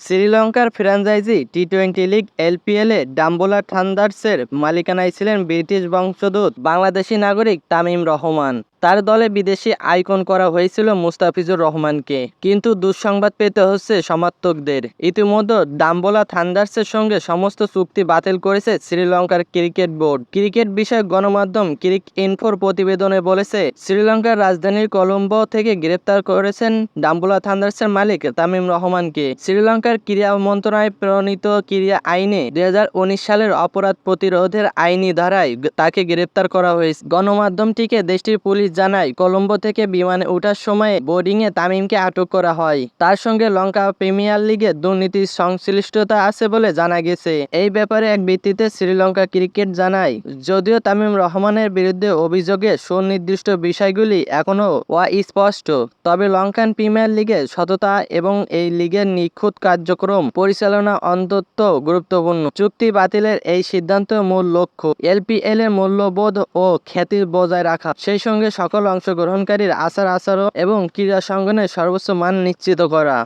শ্রীলঙ্কার franchise T twenty league এলপিএলে ডাম্বোলা থান্ডার্সের মালিকানায় ছিলেন ব্রিটিশ বংশোদ্ভূত বাংলাদেশি নাগরিক তামিম রহমান। তার দলে বিদেশি আইকন করা হয়েছিল মুস্তাফিজুর রহমানকে। কিন্তু দুঃসংবাদ পেতে হচ্ছে সমর্থকদের। ইতিমধ্যে ডাম্বোলা থান্ডার্সের সঙ্গে সমস্ত চুক্তি বাতিল করেছে শ্রীলঙ্কার ক্রিকেট বোর্ড। ক্রিকেট বিষয়ক গণমাধ্যম ক্রিক ইনফোর প্রতিবেদনে বলেছে, শ্রীলঙ্কার রাজধানীর কলম্বো থেকে গ্রেপ্তার করেছেন ডাম্বোলা থান্ডার্সের মালিক তামিম রহমানকে। শ্রীলঙ্কার ক্রীড়া মন্ত্রণালয় প্রণীত ক্রীড়া আইনে দুই হাজার উনিশ সালের অপরাধ প্রতিরোধের আইনি ধারায় তাকে গ্রেপ্তার করা হয়েছে। গণমাধ্যমটিকে দেশটির পুলিশ জানায়, কলম্বো থেকে বিমানে ওঠার সময় বোর্ডিংয়ে তামিমকে আটক করা হয়। তার সঙ্গে লঙ্কা প্রিমিয়ার লিগে দুর্নীতির সংশ্লিষ্টতা আছে বলে জানা গেছে। এই ব্যাপারে এক ভিত্তিতে শ্রীলঙ্কা ক্রিকেট জানায়, যদিও তামিম রহমানের বিরুদ্ধে অভিযোগে সুনির্দিষ্ট বিষয়গুলি এখনও অস্পষ্ট, তবে লঙ্কান প্রিমিয়ার লিগের সততা এবং এই লিগের নিখুঁত কার্যক্রম পরিচালনা অন্তত গুরুত্বপূর্ণ। চুক্তি বাতিলের এই সিদ্ধান্ত মূল লক্ষ্য এলপিএল এর মূল্যবোধ ও খ্যাতি বজায় রাখা। সেই সঙ্গে সকল অংশগ্রহণকারীর আচার আচরণ এবং ক্রীড়া সঙ্গনের সর্বোচ্চ মান নিশ্চিত করা।